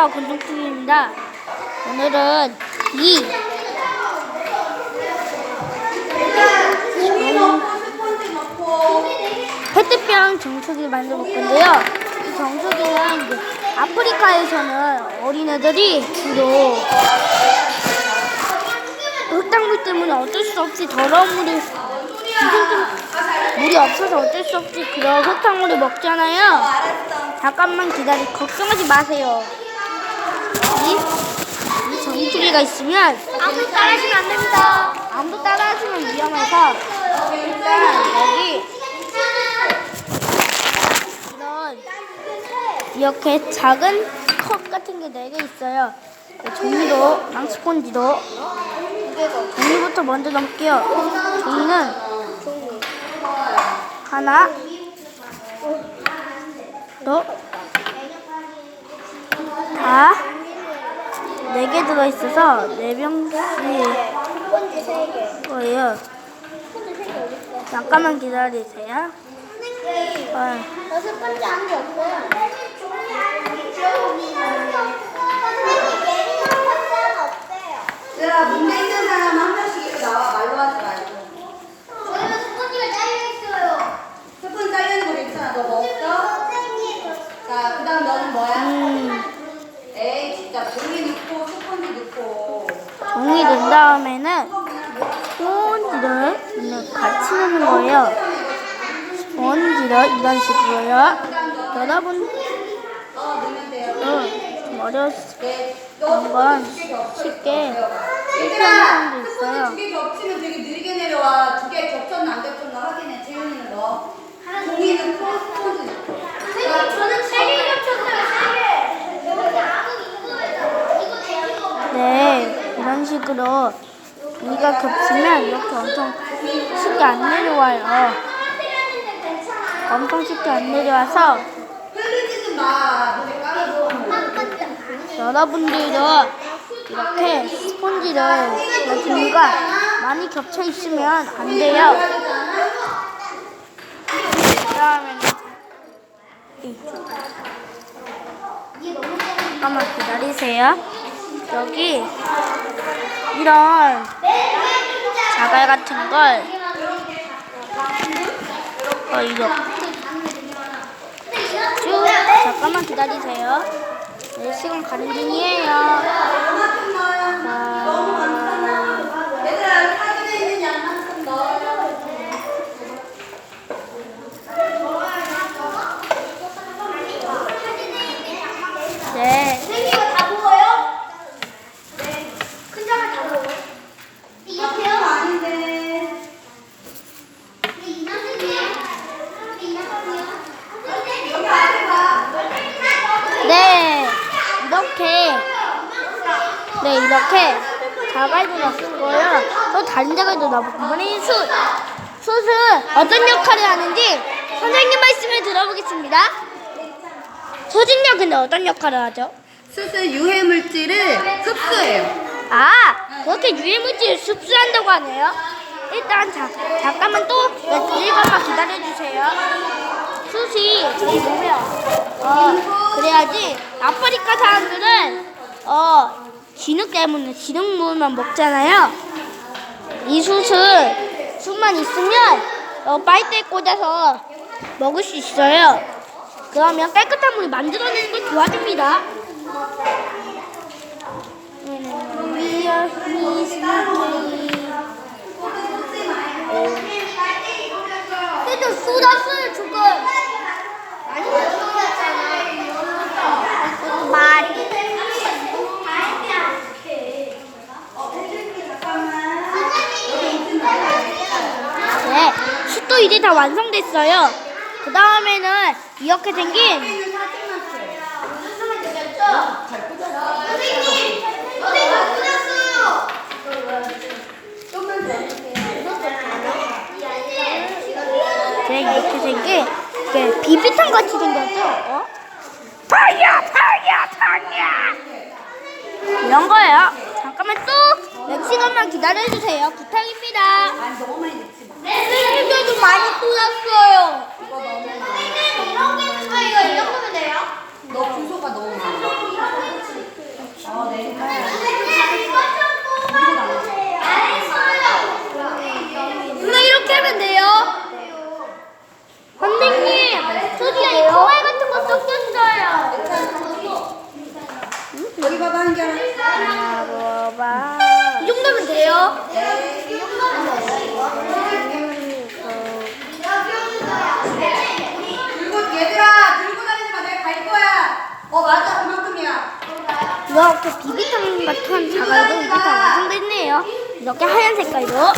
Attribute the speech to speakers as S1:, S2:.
S1: 안녕하세요 건동TV입니다. 오늘은 이. 페트병 정수기를 만들어 볼 건데요. 이 정수기는 이제 아프리카에서는 어린애들이 주로 흙탕물 때문에 어쩔 수 없이 더러운 물이 물이 없어서 어쩔 수 없이 그런 흙탕물을 먹잖아요. 잠깐만 기다리 걱정하지 마세요 이, 이 정수기가 있으면
S2: 아무도 따라하시면 안 됩니다.
S1: 아무도 따라하시면 위험해서 일단 여기 이런 이렇게 작은 컵 같은 게 네 개 있어요. 종이도 낭스폰지도 종이부터 먼저 넣을게요. 종이는 하나 또 다 네 개 들어있어서 네 병씩
S2: 세 개.
S1: 거예요. 잠깐만 기다리세요. 어,
S2: 저 스펀지 한게 없어요.
S3: 얘들아 문제 있는 사람 한 명씩 이렇게 나와 말로 하지 말고
S2: 저희는 스펀지가 잘려 있어요.
S3: 스푼 잘리는 거 괜찮아 너 먹었어? 자 그다음 너는 뭐야?
S1: 음,
S3: 에이 진짜 종이 넣고 스펀지 넣고
S1: 종이 넣은 다음에는 스펀지를 같이 넣는 거예요. 스펀지를 이런 식으로요. 여러분,
S3: 어
S1: 어, 좀
S3: 네,
S1: 너건 쉽게
S3: 돼요.
S1: 실패하는 사람도
S3: 스펀지
S1: 있어요.
S3: 두개 겹치면 되게 느리게 내려와 두 개 겹쳤나 안 겹쳤나 확인해 재윤이는 너 넣고 스펀지 넣고 자,
S2: 저는 세개 겹쳤어요. 세 개. 여기 아무 이거에다 이거 대기가
S1: 네, 이런 식으로 종이가 겹치면 이렇게 엄청 쉽게 안 내려와요. 엄청 쉽게 안 내려와서 여러분들도 이렇게 스펀지를 종이가 많이 겹쳐 있으면 안 돼요. 그다음에는 이. 잠깐만 기다리세요. 여기 이런 자갈 같은 걸 어, 이거 쭉 잠깐만 기다리세요. 네, 시간 가는 중이에요. 자,
S3: 얘들아 사진에 있는 양만큼 넣어
S1: 네.
S2: 생기가 다 먹어요? 네. 큰 장을 다 먹어요? 이렇게요?
S3: 아닌데
S2: 이만큼이요? 이만큼이요?
S3: 여기 앞에 봐
S1: 네, 이렇게, 네, 이렇게 자갈도 넣었고요. 또 다른 자갈도 넣어보고, 이번엔 숯! 숯은 어떤 역할을 하는지 선생님 말씀을 들어보겠습니다. 근데 어떤 역할을 하죠?
S3: 수술 유해 물질을 흡수해요.
S1: 아, 그렇게 유해 물질을 흡수한다고 하네요. 일단 자, 잠깐만 또 일간만 기다려주세요. 숯이 몸에 어, 그래야지 아프리카 사람들은 어 진흙 때문에 진흙물만 먹잖아요. 이 숯을 숯만 있으면 어, 빨대에 꽂아서 먹을 수 있어요. 그러면 깨끗한 물을 만들어내는 걸 도와줍니다.
S2: 그래도 쏟았어요 조금 많이 쏟았잖아요 말이
S1: 네, 숯도 이제 다 완성됐어요. 그 다음에는 이렇게 생긴 네, 이렇게 생긴 비비탄 같이 생겼죠? 어? 파야, 파야, 파야. 이런 거예요. 잠깐만 또 몇 시간만 기다려주세요. 부탁입니다.
S3: 너무
S2: 많이 쏟았어요
S3: 이거 너무 많아.
S2: 이렇게 아 이거 이 정도면 돼요?
S3: 너 주소가 너무 많아. 얘들아 들고 다니지 마 내가 갈 거야 어 맞아 그만큼이야
S1: 이렇게 비비탄 같은 자갈도 이렇게 다. 완성됐네요. 이렇게 하얀 색깔로